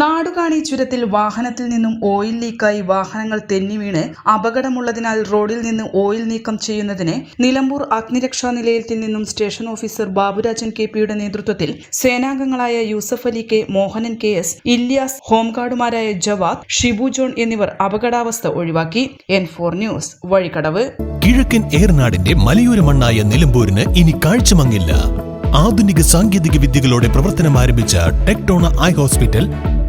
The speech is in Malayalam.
Nadukani ചുരത്തിൽ വാഹനത്തിൽ നിന്നും ഓയിൽ ലീക്കായി വാഹനങ്ങൾ തെന്നി വീണ് അപകടമുള്ളതിനാൽ റോഡിൽ നിന്ന് ഓയിൽ നീക്കം ചെയ്യുന്നതിന് നിലമ്പൂർ അഗ്നിരക്ഷാ നിലയത്തിൽ നിന്നും സ്റ്റേഷൻ ഓഫീസർ ബാബുരാജൻ കെ പിയുടെ നേതൃത്വത്തിൽ സേനാംഗങ്ങളായ Yusuf Ali K Mohanan K S Ilyas ഹോംഗാർഡുമാരായ Javad Shibu John എന്നിവർ അപകടാവസ്ഥ ഒഴിവാക്കി. N four news Vazhikkadavu. കിഴക്കൻ ഏർനാടിന്റെ മലയോര മണ്ണായ നിലമ്പൂരിന് ഇനി കാഴ്ചമങ്ങില്ല. ആധുനിക സാങ്കേതിക വിദ്യകളോടെ പ്രവർത്തനം ആരംഭിച്ച ടെക്ടോണ ഐ ഹോസ്പിറ്റൽ